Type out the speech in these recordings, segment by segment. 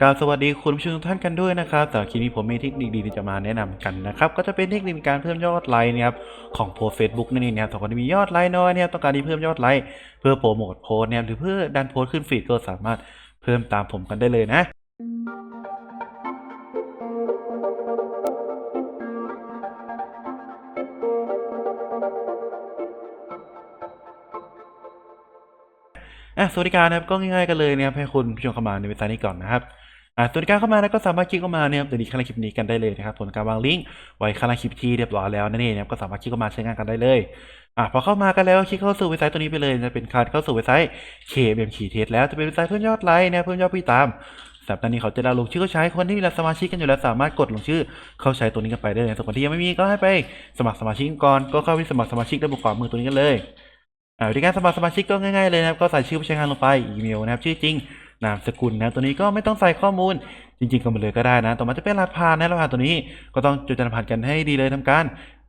กราบสวัสดีคุณผู้ชมทุกท่านกันด้วยนะครับสำหรับคลิปนี้ผมมีเทคนิคดีๆที่จะมาแนะนำกันนะครับก็จะเป็นเทคนิคในการเพิ่มยอดไลค์นะครับของโพสเฟซบุ๊กนั่นเองนะครับสำหรับคนที่มียอดไลค์น้อยนะครับต้องการที่เพิ่มยอดไลค์เพื่อโปรโมทโพสต์นะครับหรือเพื่อดันโพสขึ้นฟีดก็สามารถเพิ่มตามผมกันได้เลยนะอะสวัสดีการนะครับก็ง่ายๆกันเลยนะครับให้คุณผู้ชมเข้ามาในเว็บไซต์นี้ก่อนนะครับ อะสวัสดีการเข้ามาแล้วก็สามารถคลิกเข้ามาเนี่ยเดี๋ยวนี้ข้างล่างคลิปนี้กันได้เลยนะครับผลการวางลิงก์ไว้ข้างล่างคลิปที่เรียบร้อยแล้วนั่นเองนะครับก็สามารถคลิกเข้ามาใช้งานกันได้เลยอะพอเข้ามากันแล้วคลิกเข้าสู่เว็บไซต์ตัวนี้ไปเลยจะเป็นการเข้าสู่เว็บไซต์ KBM ขีเทสแล้วจะเป็นเว็บไซต์เพิ่มยอดไลค์นะเพิ่มยอดผู้ติดตามสำหรับตอนนี้เขาจะดาวน์ลงชื่อเข้าใช้คนที่มีสมาชิกกันอยู่แล้วสามารถกดลงชื่อเข้าใช้ตัวนี้กันไปได้เลยส่วนคนที่ยังไม่มีก็ให้ไปสมัครสมาชิกก่อนก็เข้าไปสมัครสมาชิกด้านบนขวามือตัวนี้กันเลยอ่าวิธีการสมัครสมาชิกก็ง่ายๆเลยนะครับก็ใส่ชื่อผู้ใช้งานลงไปอีเมลนะครับชื่อจริง นามสกุลนะตัวนี้ก็ไม่ต้องใส่ข้อมูลจริงๆก็มาเลยก็ได้นะ ต่อมาจะเป็นรหัสผ่านนะรหัสตัวนี้ก็ต้องจดรหัสผ่านกันให้ดีเลยทำการ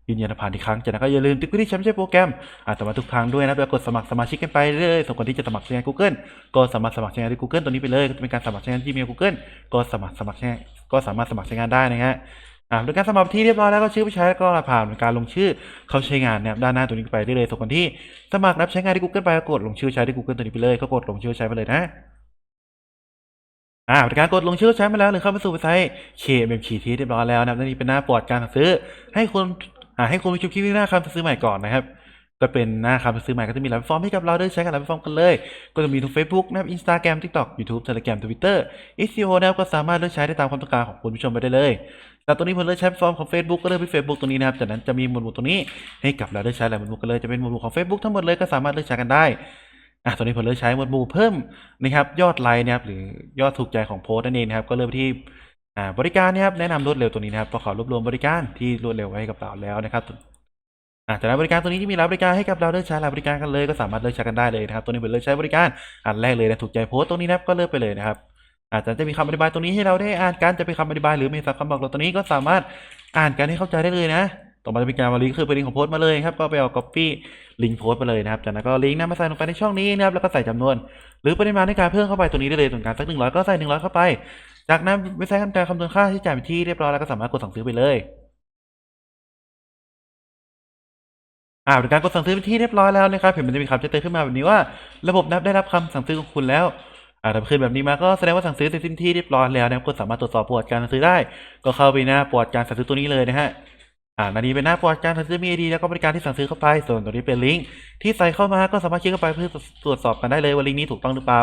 ยืนยันรหัสผ่านอีกครั้งจากนั้นก็อย่าลืมติ๊กที่แชมป์ใช้โปรแกรมอ่าต่อมาทุกครั้งด้วยนะแล้วกดสมัครสมาชิกกันไปเรื่อยส่วนคนที่จะสมัครใช้งาน Google ก็สามารถสมัครใช้งานที่ Google ตัวนี้ไปเลยก็จะเป็นการสมัครใช้งานที่มล Google ก็สมัครสมัครใช้งานก็สามารถสมัครใช้งานได้นะฮะอ่าโดยการสมัครที่เรียบร้อยแล้วก็ชื่อผู้ใช้แล้วก็ผ่านการลงชื่อเขาใช้งานนะด้านหน้าตัวนี้ไปได้เลยส่วนคนที่สมัครรับใช้งานที่ Google ไปก็กดลงชื่อใช้ที่ Google ตัวนี้ไปเลยก็กดลงชื่อใช้ไปเลยนะ อ่าบริการกดลงชื่อใช้มาแล้วหรือเข้าไปสู่เว็บไซต์ KMM ขีทีเรียบร้อยแล้วนะครับนี่เป็นหน้าปลอดการสั่งซื้อ ให้คุณอ่าให้คุณไปชมคลิปที่หน้าคำซื้อใหม่ก่อนนะครับ ก็เป็นหน้าคำซื้อใหม่ก็จะมีหลายฟอร์มให้กับเราได้ใช้กันหลายฟอร์มกันเลย ก็จะมีทั้ง Facebook นะครับ Instagram TikTok YouTube Telegram Twitter SEO นะครับก็สามารถเลือกใช้ได้ตามความต้องการของคุณผู้ชมไปได้เลยแต่ตัวนี้ผมเลือกใช้ฟอร์มของ Facebook ก็เลือกที่ Facebook ตัวนี้นะครับจากนั้นจะมีหมวดหมู่ตรงนี้ให้กับเราได้ใช้หลายหมวดหมู่กันเลยจะเป็นหมวดหมู่ของ Facebook ทั้งหมดเลยก็สามารถเลือกใช้กันได้ อะตัวนี้ผมเลือกใช้หมวดหมู่เพิ่มนะครับยอดไลค์นะครับหรือยอดถูกใจของโพสต์นั่นเองนะครับก็เลือกที่อ่าบริการนะครับแนะนำรวดเร็วตัวนี้นะครับก็ขอรวบรวมบริการที่รวดเร็วไว้ให้กับเราแล้วนะครับอ่าจากนั้นบริการตัวนี้ที่มีรับบริการให้กับเราเลือกใช้รับบริการกันเลยก็สามารถเลือกใช้กันได้เลยนะครับตัวนี้เป็นเลือกใช้บริการอันแรกเลยนะถูกใจโพสต์ตรงนี้นะครับก็เลือกไปเลยนะครับอาจจะจะมีคำอธิบายตรงนี้ให้เราได้อ่านกันจะเป็นคำอธิบายหรือมีสับคำบอกเราตัวนี้ก็สามารถอ่านกันให้เข้าใจได้เลยนะ ต่อมาจะเป็นการมาลิงก์คือเป็นลิงก์ของโพสต์มาเลยครับก็ไปเอา copy ลิงก์โพสต์ไปเลยนะครับจากนั้นก็ลิงก์นำมาใส่ลงไปในช่องนี้นะครับแล้วก็ใส่จำนวน หรือปริมาณในการเพิ่มเข้าไปตรงนี้ได้เลยส่วนการสักหนึ่งร้อยก็ใส่หนึ่งร้อยเข้าไป จากนั้นเว็บไซต์ทำการคำนวณค่าที่จ่ายเป็นที่เรียบร้อยแล้วก็สามารถกดสั่งซื้อไปเลยอ่าบริการกดสั่งซื้อเป็นที่เรียบร้อยแล้วนะครับเห็นมันจะมีคำแจ้งเตือนขึ้นมาแบบนี้ว่า ระบบนับได้รับคำสั่งซื้อของคุณแล้วอ่าถ้าขึ้นแบบนี้มาก็แสดงว่าสั่งซื้อเสร็จสิ้นที่เรียบร้อยแล้วนะครับก็สามารถตรวจสอบประวัติการสั่งซื้อได้ ก็เข้าไปหน้าประวัติการสั่งซื้อตัวนี้เลยนะฮะ อ่าอันนี้เป็นหน้าประวัติการสั่งซื้อมีไอดีแล้วก็บริการที่สั่งซื้อเข้าไปส่วนตัวนี้เป็นลิงก์ที่ใส่เข้ามาก็สามารถคลิกเข้าไปเพื่อตรวจสอบกันได้เลยว่าลิงก์นี้ถูกต้องหรือเปล่า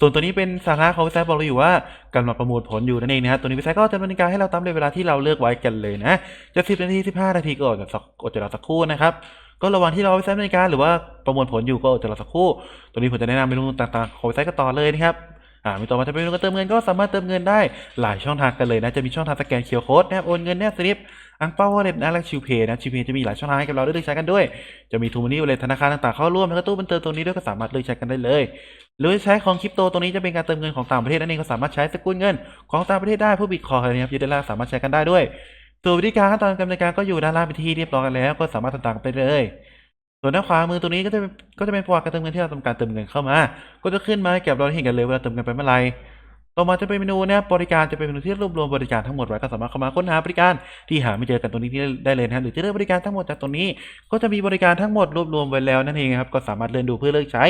ส่วนตัวนี้เป็นสาระของเว็บไซต์บอกเราอยู่ว่ากำลังประมวลผลอยู่นั่นเองนะฮะตัวนี้เว็บไซต์ก็จะดำเนินการให้เราตามเวลาที่เราเลือกไว้กันเลยนะจะสิบนาทีสิบห้านาทีก็อดจะสักอดจะรอสักครู่นะครับก็ระหว่างที่เราเว็บไซต์ดำเนินการหรือว่าประมวลผลอยู่ก็อดจะรอสักครู่ ตัวนี้ผมจะแนะนำเมนูต่างๆของเว็บไซต์ก็ต่อเลยนะครับ อ่ามีต่อมาจะเป็นเมนูการเติมเงินก็สามารถเติมเงินได้หลายช่องทางกันเลยนะจะมีช่องทางสแกนเคอร์โค้ดนะครับโอนเงินแนบสลิปอังเปาวอลเล็ตนะและชิวเพย์นะชิวเพย์จะมีหลายช่องทางให้กับเราได้เลือกใช้กันด้วย จะมีทูมานี่วลเล็ตธนาคารต่างๆเข้าร่วมแล้วก็ตู้บันเทิงตรงนี้ด้วยก็สามารถเลือกใช้กันได้เลย หรือใช้ของคริปโตตรงนี้จะเป็นการเติมเงินของต่างประเทศนั่นเองก็สามารถใช้สกุลเงิน ของต่างประเทศได้เพื่อบิตคอยนะครับยูเดล่าสามารถใช้กันได้ด้วยส่วนวิธีการขั้นตอนการดำเนินการก็อยู่ด้านล่างเป็นที่เรียบร้อยกันแล้ว ก็สามารถต่างไปเลย ส่วนด้านขวามือตรงนี้ก็จะก็จะเป็นประวัติการเติมเงินที่เราทำการเติมเงินเข้ามา ก็จะขึ้นมาเก็บเราเห็นกันเลยเวลาเติมเงินไปเมื่อไหร่ต่อมาจะเป็นเมนูนะครับบริการจะเป็นเมนูที่รวบรวมบริการทั้งหมดไว้ก็สามารถเข้ามาค้นหาบริการที่หาไม่เจอกันตรงนี้ที่ได้เลยนะหรือจะเลือกบริการทั้งหมดจากตรงนี้ ก็จะมีบริการทั้งหมดรวบรวมไว้แล้วนั่นเองครับก็สามารถเลื่อนดูเพื่อเลือกใช้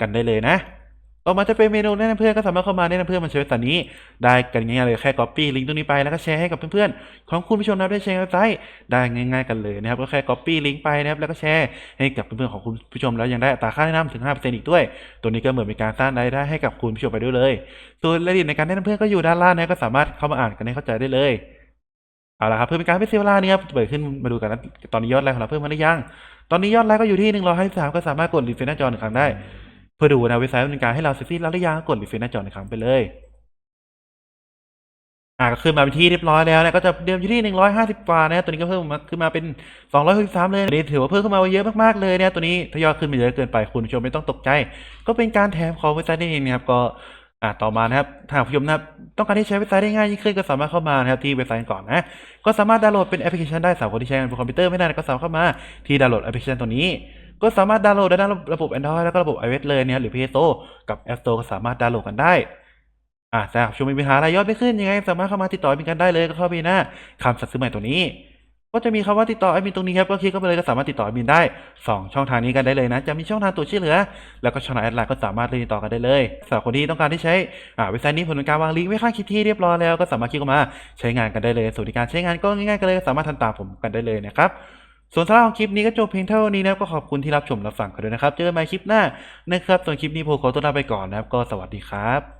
กันได้เลยนะ ต่อมาจะเป็นเมนูแนะนำเพื่อนก็สามารถเข้ามาแนะนำเพื่อนมาใช้เว็บไซต์นี้ ได้กันง่ายๆเลยแค่ copy ลิงก์ตรงนี้ไปแล้วก็แชร์ให้กับเพื่อนๆของคุณผู้ชมนะได้แชร์เว็บไซต์ได้ง่าย ๆกันเลยนะครับก็แค่ copy ลิงก์ไปนะครับแล้วก็แชร์ให้กับเพื่อนๆของคุณผู้ชมแล้วยังได้อัตราค่าแนะนำถึง 5%อีกด้วย ตัวนี้ก็เหมือนเป็นการสร้างรายได้ให้กับคุณผู้ชมไปด้วยเลย ส่วนรายละเอียดในการแนะนำเพื่อนก็อยู่ด้านล่างนะก็สามารถเข้ามาอ่านกันให้เข้าใจได้เลยเอาละครับเพื่อเป็นการไม่เสียเวลานี่ครับเปิดขึ้นมาดูกันนะตอนนี้ยอดไลค์ของเราเพิ่มมาหรือยัง ตอนนี้ยอดไลค์ก็อยู่ที่153ก็สามารถกดรีเฟรชหน้าจอหนึ่งครั้งได้ เพื่อดูนะเว็บไซต์ดำเนินการให้เราเสร็จสิ้นแล้วหรือยังกดรีเฟรชหน้าจอหนึ่งครั้งไปเลยอ่าก็ขึ้นมาเป็นที่เรียบร้อยแล้วนะก็จะเดิมอยู่ที่หนึ่งร้อยห้าสิบกว่านะตัวนี้ก็เพิ่มมาขึ้นมาเป็นสองร้อยหกสิบสามเลยอันนี้ถือว่าเพิ่มขึ้นมาเยอะมากๆเลยนะตัวนี้ทยอยขึ้นมาเยอะเกินไปคุณผู้ชมไม่ต้องตกใจ ก็เป็นการแถมของเว็บไซต์นี่เองนะครับก็อ่าต่อมานะครับถ้าผู้ชมนะครับต้องการที่ใช้เว็บไซต์ได้ง่ายยิ่งขึ้นก็สามารถเข้ามานะครับที่เว็บไซต์ก่อนนะก็สามารถดาวน์โหลดเป็นแอปพลิเคชันได้สำหรับคนที่ใช้งานบนคอมพิวเตอร์ไม่ได้ก็สามารถเข้ามาที่ดาวน์โหลดแอปพลิเคชันตัวนี้ ก็สามารถดาวน์โหลดได้ทั้งระบบ Android แล้วก็ระบบ iOS เลยเนะครับหรือ Play Store กับ App Store ก็สามารถดาวน์โหลดกันได้อ่าสำหรับชมมีปัญหาอะไรยอดไม่ขึ้นยังไง สามารถเข้ามาติดต่อแอดมินกันได้เลยก็เข้าไปหน้าคำสั่งซื้อใหม่ตัวนี้ ก็จะมีคำว่าติดต่อแอดมินตรงนี้ครับก็คลิกเข้าไปเลยก็สามารถติดต่อแอดมินได้สองช่องทางนี้กันได้เลยนะจะมีช่องทางตัวช่วยเหลือ แล้วก็ช่องทางแอดไลน์ก็สามารถติดต่อกันได้เลยสำหรับคนที่ต้องการที่ใช้อ่าเว็บไซต์นี้ผลการวางลิงก์ไว้ข้างคลิปที่เรียบร้อยแล้วก็สามารถคลิกเข้ามาใช้งานกันได้เลยส่วนในการใช้งานก็ง่ายๆกันเลย สามารถทำตามผมกันได้เลยนะครับ ส่วนสำหรับคลิปนี้ก็จบเพียงเท่านี้นะครับก็ขอบคุณที่รับชมรับฟังกันด้วยนะครับ เจอกันใหม่คลิปหน้านะครับส่วนคลิปนี้ผมขอตัวลาไปก่อนนะครับ ก็สวัสดีครับ